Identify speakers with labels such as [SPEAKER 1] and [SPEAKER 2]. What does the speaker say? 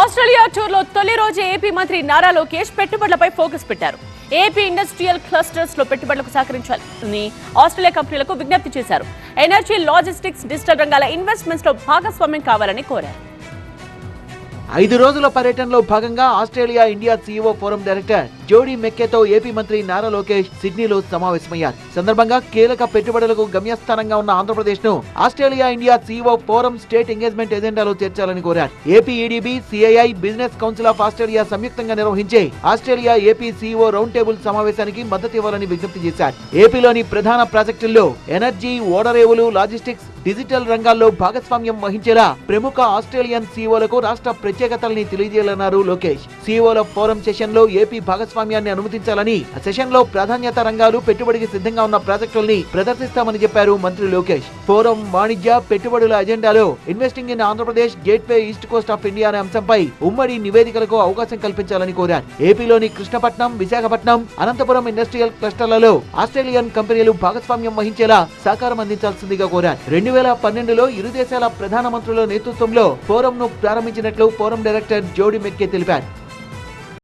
[SPEAKER 1] Australia టూర్లో తొలి రోజు ఏపీ మంత్రి నారా లోకేష్ పెట్టుబడులపై ఫోకస్ పెట్టారు. ఏపీ ఇండస్ట్రియల్ క్లస్టర్స్లో పెట్టుబడులకు సహకరించాలని ఆస్ట్రేలియా కంపెనీలకు విజ్ఞప్తి చేశారు. ఎనర్జీ లాజిస్టిక్స్ డిజిటల్ రంగాల ఇన్వెస్ట్మెంట్స్లో భాగస్వామ్యం కావాలని కోరారు.
[SPEAKER 2] ఐదు రోజుల పర్యటనలో భాగంగా Australia India CEO forum director Jodi మెక్కేతో AP మంత్రి నారా లోకేష్ సిడ్నీలో సమావేశమయ్యారు. సందర్భంగా కీలక పెట్టుబడులకు గమ్యస్థానంగా ఉన్న ఆంధ్రప్రదేశ్ను Australia India CEO forum state engagement ఎజెండాలో చేర్చాలని కోరారు. AP EDB CII business council of Australia సంయుక్తంగా నిర్వహించే Australia AP CEO round table సమావేశానికి మద్దతు ఇవ్వాలని విజ్ఞప్తి చేశారు. ఏపీలోని ప్రధాన ప్రాజెక్టుల్లో ఎనర్జీ ఓడరేవులు లాజిస్టిక్స్ డిజిటల్ రంగాల్లో భాగస్వామ్యం వహించేలా ప్రముఖ ఆస్ట్రేలియన్ సీఈఓలకు రాష్ట్ర ప్రత్యేకతల్ని తెలియజేయాలన్నారు లోకేష్. సీఈఓల ఫోరం సెషన్లో ఏపీ భాగస్వామ్యాన్ని అనుమతించాలని సెషన్లో సెషన్లో ప్రాధాన్యత రంగాలు పెట్టుబడికి సిద్ధంగా ఉన్న ప్రాజెక్టుల్ని ప్రదర్శిస్తామని చెప్పారు మంత్రి లోకేష్. ఫోరం వాణిజ్య పెట్టుబడుల అజెండాలో investing in Andhra Pradesh gateway east coast of India అనే అంశంపై ఉమ్మడి నివేదికలకు అవకాశం కల్పించాలని కోరారు. ఏపీలోని కృష్ణపట్నం విశాఖపట్నం అనంతపురం ఇండస్ట్రియల్ క్లస్టర్లలో ఆస్ట్రేలియన్ కంపెనీలు భాగస్వామ్యం వహించేలా సహకారం అందించాల్సిందిగా కోరారు. రెండు వేల పన్నెండులో ఇరు దేశాల ప్రధానమంత్రుల నేతృత్వంలో ఫోరంను ప్రారంభించినట్లు ఫోరం డైరెక్టర్ జోడి మెక్కే తెలిపారు.